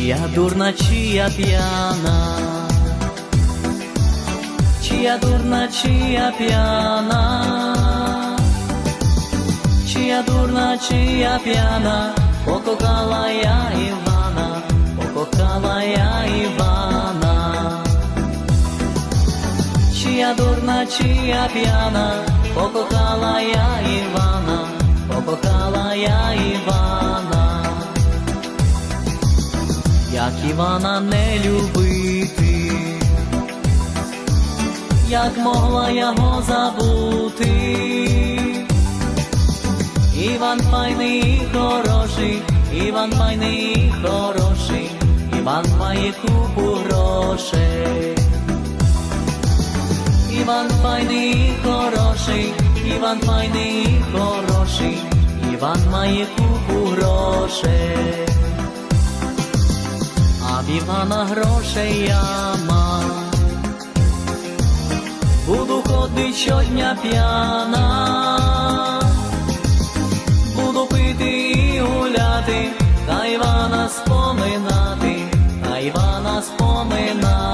Чия дурна, чия п'яна, чия дурна, чия п'яна, чия дурна, чия п'яна, покохала я Івана, покохала я Івана. Чия дурна, чия п'яна, покохала я Івана, Як Івана не любити, як могла його забути. Іван файний хороший, Іван файний хороший, Іван має купу грошей. Іван файний хороший, Іван файний хороший, Іван має купу грошей. Івана грошей я яма, буду ходить щодня п'яна, буду пити і гуляти, та Івана споминати, та Івана споминати.